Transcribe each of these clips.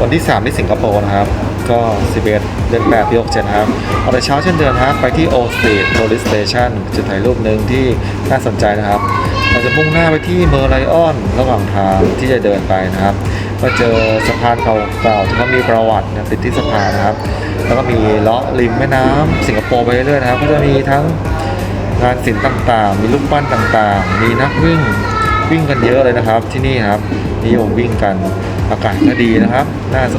วันที่ 3 ที่สิงคโปร์นะครับ ก็ 11 เดือน8ปี67นะครับออกแต่เช้าเช่นเดิมนะครับ ไปที่ Old Street Police Station จุดถ่ายรูปหนึ่งที่น่าสนใจนะครับ เราจะมุ่งหน้าไปที่เมอร์ไลออน ระหว่างทางที่จะเดินไปนะครับก็เจอสะพานเก่าๆที่เขามีประวัตินะติดที่สะพานนะครับ แล้วก็มีเลาะริมแม่น้ำสิงคโปร์ไปเรื่อยๆนะครับ ก็จะมีทั้งงานศิลป์ต่างๆ มีรูปปั้นต่างๆ มีนักวิ่งวิ่งกันเยอะเลยนะครับที่นี่ครับนิยมวิ่งกัน อากาศก็ดีนะครับน่าส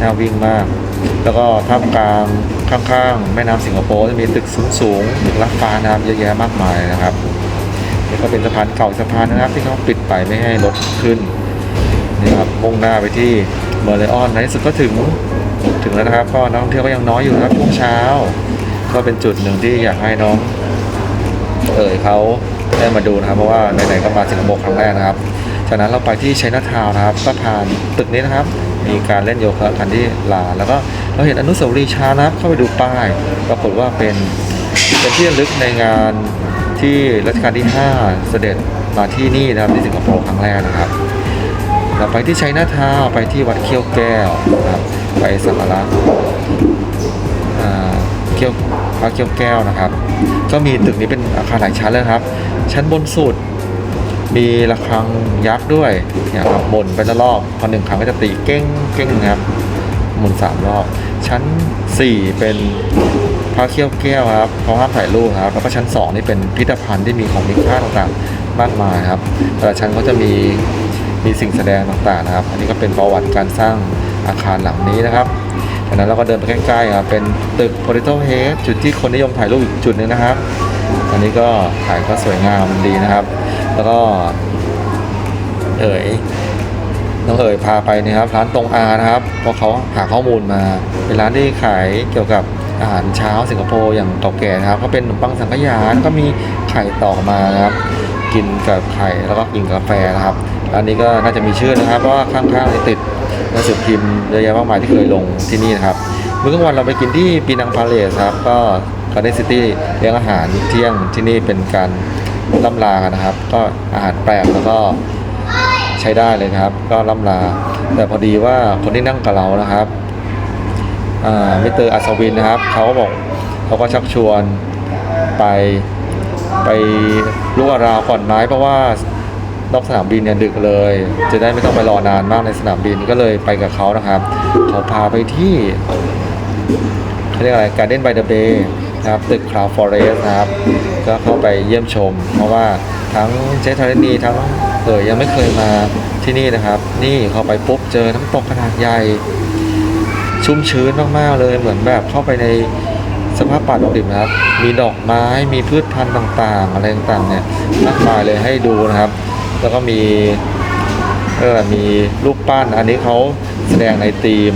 น่าวิ่งมาก แล้วก็ท่ามกลางข้างๆ แม่น้ำสิงคโปร์จะมีตึกสูงๆตึกลักฟ้าน้ำเยอะแยะมากมายนะครับนี่ก็เป็นสะพานเก่าสะพานนะครับ ที่เขาปิดไปไม่ให้รถขึ้นนี่ครับมุ่งหน้าไปที่เมอร์เลออนในที่สุดก็ถึงถึงแล้วนะครับ ก็นักท่องเที่ยวก็ยังน้อยอยู่นะครับช่วงเช้า ก็เป็นจุดหนึ่งที่อยากให้น้องเอ๋ยเขาได้มาดูนะครับ เพราะว่าไหนๆก็มาสิงคโปร์ครั้งแรกนะครับ จากนั้นเราไปที่ไชน่าทาวน์นะครับ ก็ผ่านตึกนี้นะครับ มีการเล่นโยคะกันที่ลานแล้วก็เราเห็นอนุสาวรีย์ช้างนะครับ เข้าไปดูป้าย ปรากฏว่าเป็นเป็นที่ระลึกในงานที่รัชกาลที่ 5 เสด็จมาที่นี่นะครับที่สิงคโปร์ครั้งแรกนะครับเราไปที่ไชน่าทาวน์ไปที่วัดเขี้ยวแก้วนะครับไปสักการะเขี้ยวพระเขี้ยวแก้วนะครับ ก็มีตึกนี้เป็นอาคารหลายชั้นเลยครับ ชั้นบนสุด มีระฆังยักษ์ด้วยเนี่ยครับหมุนไปละรอบพอหนึ่งครั้งก็จะตีเก้งเก้งนะครับหมุนสามรอบ ชั้นสี่เป็นพระเขี้ยวแก้วครับเขาห้ามถ่ายรูปครับแล้วก็ชั้นสองนี่เป็นพิพิธภัณฑ์ที่มีของมีค่าต่างๆมากมายครับแต่ละชั้นก็จะมีมีสิ่งแสดงต่างๆนะครับ อันนี้ก็เป็นประวัติการสร้างอาคารหลังนี้นะครับจากนั้นเราก็เดินไปใกล้ๆครับเป็นตึก p o l i t o Head จุดที่คนนิยมถ่ายรูปอีกจุดหนึ่งนะครับ อันนี้ก็ถ่ายก็สวยงามดีนะครับ แล้วก็ เอ๋ยน้องเอ๋ยพาไปนะครับ ร้านตรงอานะครับ เพราะเขาหาข้อมูลมา เป็นร้านที่ขายเกี่ยวกับอาหารเช้าสิงคโปร์อย่างเก่าแก่นะครับ ก็เป็นขนมปังสังขยาแล้วก็มีไข่ต่อมานะครับ กินกับไข่แล้วก็กินกาแฟนะครับร้านนี้ก็น่าจะมีชื่อนะครับเพราะว่าข้างๆนี่ติดหนังสือพิมพ์เยอะแยะมากมายที่เคยลงที่นี่นะครับเมื้อกลางวันเราไปกินที่ปีนังพาเลสครับ ก็การ์เด้นซิตี้เลี้ยงอาหารเที่ยงที่นี่เป็นการ ล่ำลากันนะครับ ก็อาหารแปลกแล้วก็ใช้ได้เลยนะครับ ก็ล่ำลา แต่พอดีว่าคนที่นั่งกับเรานะครับอ่ามิสเตอร์อัศวินนะครับเขาก็บอกเขาก็ชักชวนไปไปลูกอาราวก่อนไหมเพราะว่านอกสนามบินเนี่ยดึกเลย จะได้ไม่ต้องไปรอนานมากในสนามบินก็เลยไปกับเขานะครับเขาพาไปที่เขาเรียกอะไร Garden by the Bay นะ ครับตึก Cloud Forest นะครับ ก็เข้าไปเยี่ยมชม เพราะว่าทั้งเจสทาร์นีทั้งเออยังไม่เคยมาที่นี่นะครับ นี่เข้าไปปุ๊บเจอน้ำตกขนาดใหญ่ ชุ่มชื้นมากๆเลยเหมือนแบบเข้าไปในสภาพป่าดงดิบนะครับ มีดอกไม้มีพืชพันธุ์ต่างๆ อะไรต่างๆเนี่ยมากมายเลยให้ดูนะครับ แล้วก็มีเออมีรูปปั้นอันนี้เขาแสดงในธีม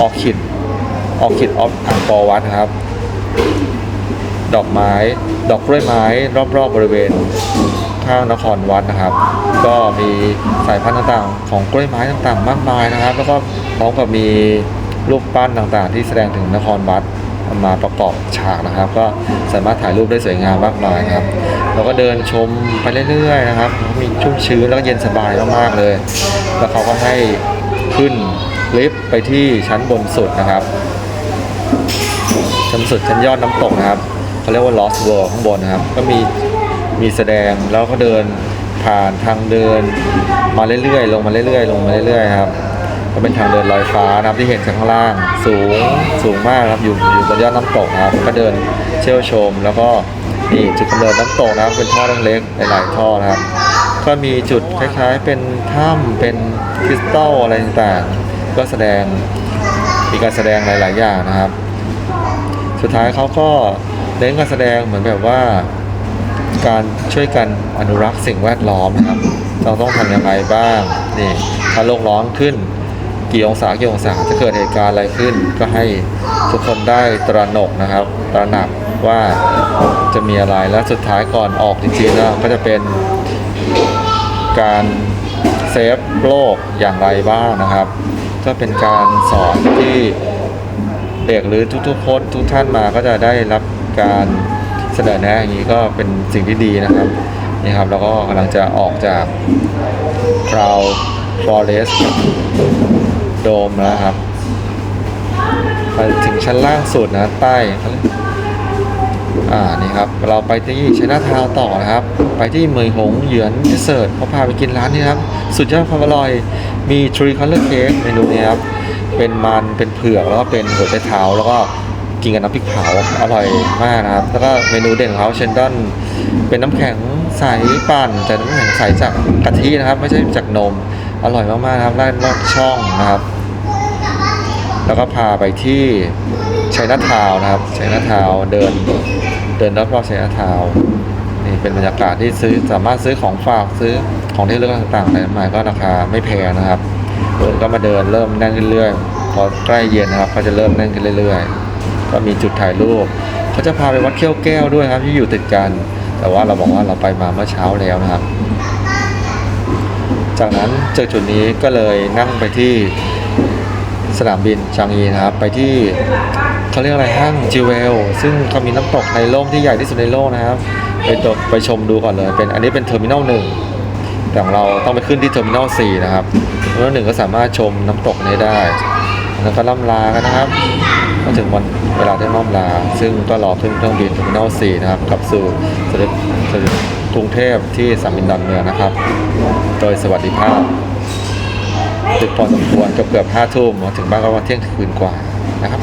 ออคิดออคิดออฟอังกอร์วัดครับ ดอกไม้ ดอกกล้วยไม้รอบๆบริเวณข้างนครวัดนะครับ ก็มีสายพันธุ์ต่างๆ ของกล้วยไม้ต่างๆ มากมายนะครับ แล้วก็พร้อมกับมีรูปปั้นต่างๆ ที่แสดงถึงนครวัดมาประกอบฉากนะครับ ก็สามารถถ่ายรูปได้สวยงามมากมายครับเราก็เดินชมไปเรื่อยๆนะครับ มีชุ่มชื้นแล้วก็เย็นสบายมากๆเลย แล้วเขาก็ให้ขึ้นลิฟต์ไปที่ชั้นบนสุดนะครับ ชั้นสุดชั้นยอดน้ำตกนะครับเขาเรียกว่า Lost World ข้างบนนะครับ ก็มีมีแสดงแล้วก็เดินผ่านทางเดินมาเรื่อยๆ ลงมาเรื่อยๆ ลงมาเรื่อยๆครับก็เป็นทางเดินลอยฟ้านะครับที่เห็นจากข้างล่าง สูงสูงมากครับอยู่อยู่บนยอดน้ำตกนะครับ ก็เดินเชี่ยวชม แล้วก็นี่จุดกำเนิดน้ำตกนะครับเป็นท่อเล็กๆหลายๆท่อนะครับ ก็มีจุดคล้ายๆ เป็นถ้ำเป็นคริสตัลอะไรต่างๆก็แสดงมีการแสดงหลาย ๆ อย่างนะครับ สุดท้ายเขาก็เน้นการแสดงเหมือนแบบว่า การช่วยกันอนุรักษ์สิ่งแวดล้อมนะครับ เราต้องทำยังไงบ้างนี่ถ้าโลกร้อนขึ้นกี่องศากี่องศาจะเกิดเหตุการณ์อะไรขึ้น ก็ให้ทุกคนได้ตระหนกนะครับ ตระหนักว่าจะมีอะไรและสุดท้ายก่อนออกจริงๆนะก็จะเป็นการเซฟโลกอย่างไรบ้างนะครับ ก็เป็นการสอนที่ เด็กหรือทุกๆคนทุกท่านมาก็จะได้รับการเสนอแนะอย่างนี้ก็เป็นสิ่งที่ดีนะครับนี่ครับแล้วก็กำลังจะออกจาก Cloud Forest โดมแล้วครับไปถึงชั้นล่างสุดนะใต้อ่านี่ครับเราไปที่ชนาทาวต่อนะครับ ไปที่เมยหงเหยือนเสิร์ตเขาพาไปกินร้านนี้ครับ สุดยอดความอร่อยมีทรีคัลเลอร์เค้กเมนูนี้ครับ เป็นมันเป็นเผือกแล้วก็เป็นหัวใจเท้าแล้วก็กินกับน้ำพริกเผาอร่อยมากนะครับ แล้วก็เมนูเด่นของเขาเชนดอนเป็นน้ำแข็งใสปั่นแต่น้ำแข็งใสจากกะทินะครับ ไม่ใช่จากนมอร่อยมากๆนะครับร้านนอกช่องนะครับ แล้วก็พาไปที่ชัยนาทาวนะครับชัยนาทาวเดินเดินรอบๆชัยนาทาวนี่เป็นบรรยากาศที่ซื้อสามารถซื้อของฝากซื้อของที่ระลึกต่างๆในมาก็ราคาไม่แพงนะครับ เดินก็มาเดินเริ่มแน่นขึ้นเรื่อยพอใกล้เย็นนะครับก็จะเริ่มแน่นขึ้นเรื่อยๆ ก็มีจุดถ่ายรูปเขาจะพาไปวัดเขี้ยวแก้วด้วยครับที่อยู่ติดกัน แต่ว่าเราบอกว่าเราไปมาเมื่อเช้าแล้วนะครับ จากนั้นจากจุดนี้ก็เลยนั่งไปที่สนามบินจางอีนะครับ ไปที่เขาเรียกอะไรห้างจิวเวล ซึ่งเขามีน้ำตกในโลกที่ใหญ่ที่สุดในโลกนะครับ ไปตไปชมดูก่อนเลยเป็นอันนี้เป็นเทอร์มินอลหนึ่ง แต่ของเราต้องไปขึ้นที่เทอร์มินอลสี่นะครับเทอร์มินอลหนึ่งก็สามารถชมน้ำตกนี้ได้ แล้วก็ล่ำลากันนะครับก็ถึงวันเวลาที่ล่ำลา ซึ่งก็รอขึ้นเครื่องบินเทอร์มินอลสี่นะครับกลับสู่สด็จเสด็จกรุงเทพที่สามบินดอนเมืองนะครับ โดยสวัสดิภาพดึกพอสมควรเกือบเกือบห้าทุ่มมาถึงบ้านก็วันเที่ยงคืนกว่านะครับ